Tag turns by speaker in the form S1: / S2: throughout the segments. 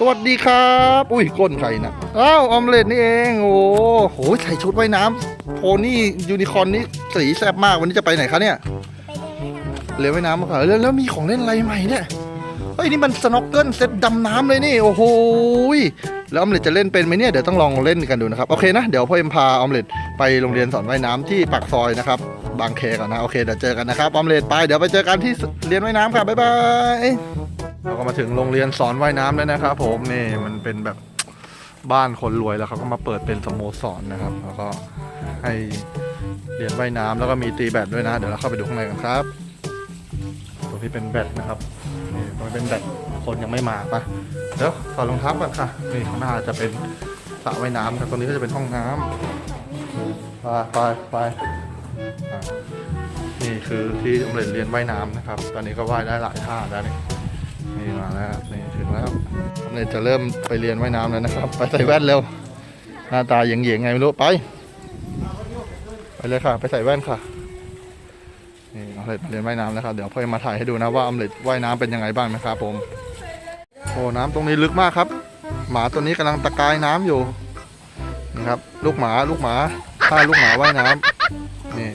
S1: สวัสดีครับ อุ้ยก้นใครนะอ้าวออมเล็ตนี่เอง โอ้โหใส่ชุดว่ายน้ำโพนี่ยูนิคอร์นนี่สีแซ่บมากวันนี้จะไปไหนคะเนี่ย
S2: ไปเดินแม่น้ำค่ะ
S1: เรือว่ายน้ำมาค่ะแล้วแล้วมีของเล่นอะไรใหม่เนี่ยเฮ้ยนี่มันสโนว์เกิลเซตดำน้ำเลยนี่ โอ้โหยแล้วออมเล็ตจะเล่นเป็นไหมเนี่ยเดี๋ยวต้องลองเล่นกันดูนะครับโอเคนะเดี๋ยวพ่อเอ็มพาออมเล็ตไปโรงเรียนสอนว่ายน้ำที่ปากซอยนะครับ บางแคก่อนนะโอเคเดี๋ยวเจอกันนะครับออมเล็ตไปเดี๋ยวไปเจอกันที่เรียนว่ายน้ำค่ะบ๊ายบายเรา ก็มาถึงโรงเรียนสอนว่ายน้ำแล้วนะครับผมนี่มันเป็นแบบบ้านคนรวยแล้วเขาก็มาเปิดเป็นสโมสรนะครับ แล้วก็ให้เรียนว่ายน้ำแล้วก็มีตีแบดด้วยนะ เดี๋ยวเราเข้าไปดูข้างในกันครับตรงที่เป็นแบดนะครับนี่ตรงนี้เป็นแบดคนยังไม่มาปะเดี๋ยวถอดรองเท้าก่อนค่ะนี่ข้างหน้าจะเป็นสระว่ายน้ำครับตรงนี้ก็จะเป็นห้องน้ำไปไปไปนี่คือที่โรงเรียนเรียนว่ายน้ำนะครับ ตอนนี้ก็ว่ายได้หลายท่าแล้วนี่ นี่มาแล้วนี่ถึงแล้วผมเนี่จะเริ่มไปเรียนว่ายน้ำแล้วนะครับ ไปใส่แว่นเร็ว หน้าตาเหย่งๆไงไม่รู้ ไป ไปเลยค่ะ ไปใส่แว่นค่ะ นี่ออมเล็ตเรียนว่ายน้ำนะครับ เดี๋ยวพ่อจะมาถ่ายให้ดูนะว่าออมเล็ตว่ายน้ำเป็นยังไงบ้างนะครับผม โอ้น้ำตรงนี้ลึกมากครับ หมาตัวนี้กำลังตะกายน้ำอยู่นี่ครับลูกหมาลูกหมาท่าลูกหมาว่ายน้ำนี่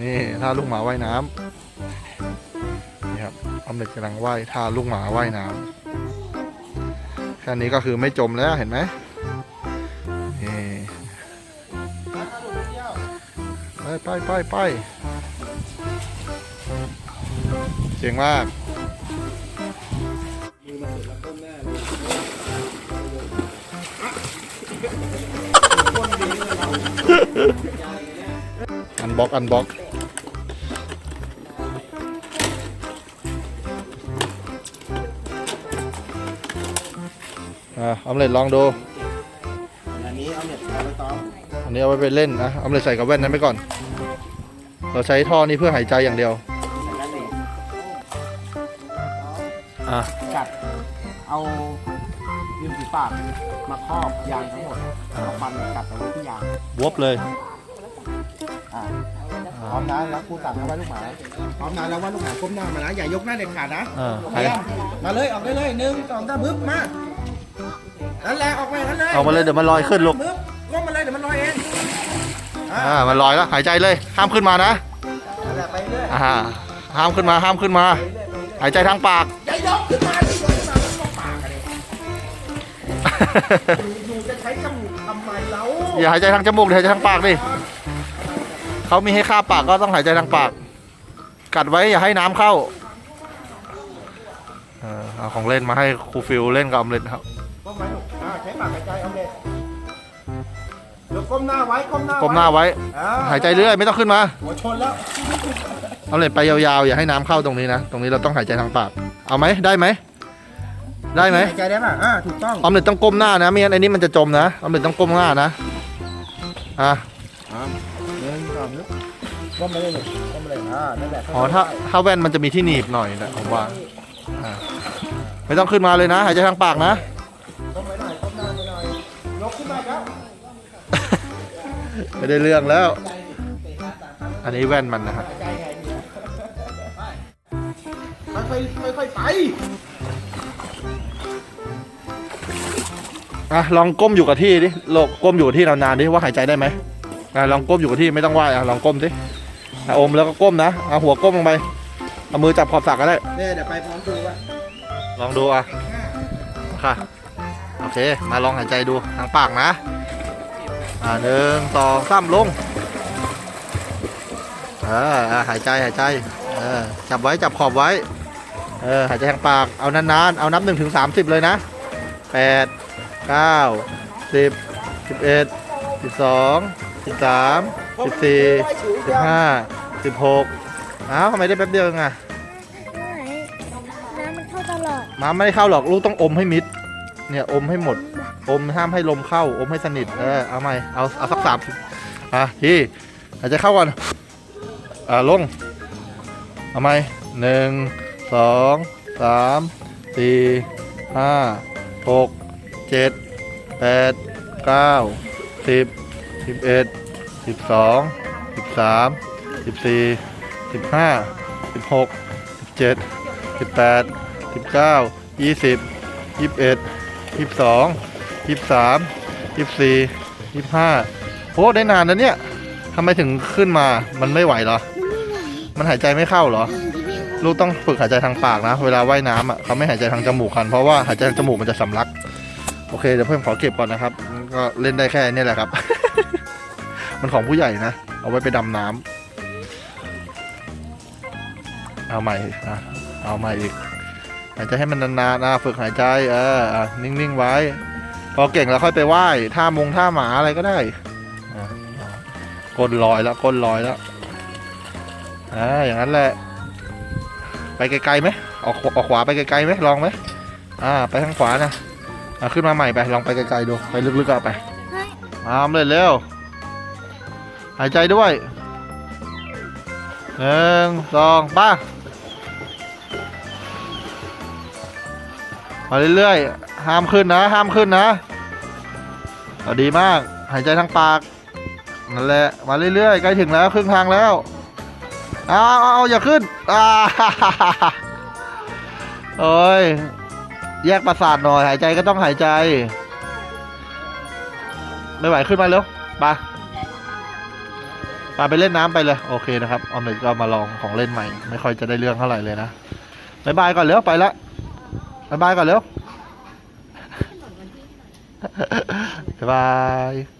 S1: นี่ท่าลูกหมาว่ายน้ำนี่ครับออม เล็ตกำลังว่ายท่าลูกหมาว่ายน้ำแค่นี้ก็คือไม่จมแล้วเห็นไหมไปไปไปไปเจ๋งมากอันบ็อกอันบ็อก อะออมเล็ตลองดู
S3: อันนี้เอาเน็ตเอาไปต้อม
S1: อันนี้เอาไว้ไปเล่นนะออมเล็ตใส่กับแว่นนั้นไปก่อน เราใช้ท่อนี้เพื่อหายใจอย่างเดียว
S3: ใส่ด้านเอง
S1: อะ
S3: กัดเอาริมฝีปากมาครอบยางทั้งหมดเอาฟันกัดเอาไว้ที่ยาง
S1: วบเลย
S3: อ่าพร้อมนะแล้วครูสั่งเอาไว้ลูกหมาพร้อมนะแล้วว่าลูกหมาก้มหน้ามานะอย่ายกหน้าเด็ดขาดนะ
S1: อ่า
S3: พยายามมาเลยออกได้เลยหนึ่งสองสามบึ๊บมา นั่นแหละออกมาอย่างนั้นเลย
S1: เอามาเลยเดี๋ยวมันลอยขึ้นลูก
S3: บึ๊บก้มมาเลยเดี๋ยวมันลอยเองอ่า
S1: อ่ามันลอยแล้วหายใจเลย ห้ามขึ้นมานะ
S3: นั่นแหละไปเรื่อย
S1: อ่าห้ามขึ้นมาห้ามขึ้นมา หายใจทางปาก
S3: อย่ายกขึ้นมาที่ยกขึ้นมาแล้วก็ปากกันเองหนูจะใช้จมูกทำไมแล้ว
S1: อย่าหายใจทางจมูกเดี๋ยวหายใจทางปากดิเขามีให้คาบปากก็ต้องหายใจทางปาก กัดไว้อย่าให้น้ำเข้าเออเอาของเล่นมาให้ครูฟิลเล่นกับออมเล็ตครับ
S3: ช้ปากหายใจเอาเลยเดี๋ยวก้มหน้าไว้ก้มหน้า
S1: ก้มหน้าไว้
S3: อ่
S1: หายใจเรื่อยไม่ต้องขึ้นมา
S3: หัวชนแล้ว
S1: เอาเลยไปยาวๆอย่าให้น้ำเข้าตรงนี้นะ ตรงนี้เราต้องหายใจทางปาก เอาไหมได้ไหม ได้ไหม
S3: หายใจได้ป่ะอ่าถูกต้อง
S1: ออมเล็ตต้องก้มหน้านะไม่งั้นไอ้นี่มันจะจมนะออมเล็ตต้องก้มหน้านะอะ
S3: อ่าหนึ่งสองนึกก้มไปเลยหนึ่งก้มไปเลยอ่านั่นแหละ
S1: อ๋อถ้าถ้าแว่นมันจะมีที่หนีบหน่อยนะผมว่าอะไม่ต้องขึ้นมาเลยนะ หายใจทางปากนะ
S3: ไม่ได้
S1: เรื่องแล้ว อันนี้แว่นมันนะฮะ
S3: หายใจไงเนี่ยค่อยๆค่อยๆไป
S1: อะลองก้มอยู่กับที่ดิลองก้มอยู่กับที่นานๆดิว่าหายใจได้ไหมอะลองก้มอยู่กับที่ไม่ต้องว่ายอะลองก้มสิอะอมแล้วก็ก้มนะเอาหัวก้มลงไปเอามือจับขอบสระก็ได้
S3: เนี่ยเดี๋ยวไปพร้อมดูว่า
S1: ลองดูอะค่ะโอเค มาลองหายใจดูทางปากนะ อ่าหนึ่งสองสามลงเอออะหายใจหายใจเออจับไว้จับขอบไว้เออหายใจทางปากเอานานๆเอานับหนึ่งถึงสามสิบเลยนะแปดเก้าสิบสิบเอ็ดสิบสองสิบสามสิบสี่สิบห้าสิบหกอ้าวทำไมได้แป๊บเดียวเองอะ
S2: น้ำมันเข้าตลอด
S1: ม้าไม่ได้เข้าหรอกลูกต้องอมให้มิดเนี่ยอมให้หมด อมห้ามให้ลมเข้า อมให้สนิท เออ เอาใหม่ เอา เอาสักสามอะที่หายใจเข้าก่อน อ่าลง เอาใหม่หนึ่งสองสามสี่ห้าหกเจ็ดแปดเก้าสิบสิบเอ็ดสิบสองสิบสามสิบสี่สิบห้าสิบหกสิบเจ็ดสิบแปดสิบเก้ายี่สิบยี่สิบเอ็ดยี่สิบสอง ยี่สิบสามยี่สิบสี่ยี่สิบห้าโอ้ได้นานนะเนี่ยทำไมถึงขึ้นมา มันไม่ไหวเหรอ
S2: มันไม่ไหว
S1: มันหายใจไม่เข้าเหรอ ลูกต้องฝึกหายใจทางปากนะ เวลาว่ายน้ำอะเขาไม่หายใจทางจมูกกัน เพราะว่าหายใจทางจมูกมันจะสำลัก โอเคเดี๋ยวเพื่อนขอเก็บก่อนนะครับ ก็เล่นได้แค่นี้แหละครับ มันของผู้ใหญ่นะ เอาไว้ไปดำน้ำ เอาใหม่อะเอาใหม่อีก หายใจให้มันนานๆนะฝึกหายใจ เออ นิ่งๆไว้ พอเก่งแล้วค่อยไปไหว้ท่ามงท่าหมาอะไรก็ได้อะอะก้นลอยแล้วก้นลอยแล้วอ่าอย่างนั้นแหละ ไปไกลๆไหมออกขวออกขวาไปไกลๆไหมลองไหมอ่า ไปทางขวานะอะขึ้นมาใหม่ไปลองไปไกลๆดูไปลึกๆก็ไป
S2: เฮ้ย
S1: มาเลยเร็วหายใจด้วยหนึ่งสองป้ามาเรื่อยๆห้ามขึ้นนะ ห้ามขึ้นนะ เอาดีมาก หายใจทางปากนั่นแหละมาเรื่อยๆใกล้ถึงแล้วครึ่งทางแล้วเอาเอาเอาอย่าขึ้นอ่าโอ้ยแยกประสาทหน่อย หายใจก็ต้องหายใจ ไม่ไหวขึ้นมาเร็วไปไปไปเล่นน้ำไปเลย โอเคนะครับออมเล็ตก็มาลองของเล่นใหม่ ไม่ค่อยจะได้เรื่องเท่าไหร่เลยนะบายบายก่อนเร็วไปละบายบายก่อนเร็ว บายบาย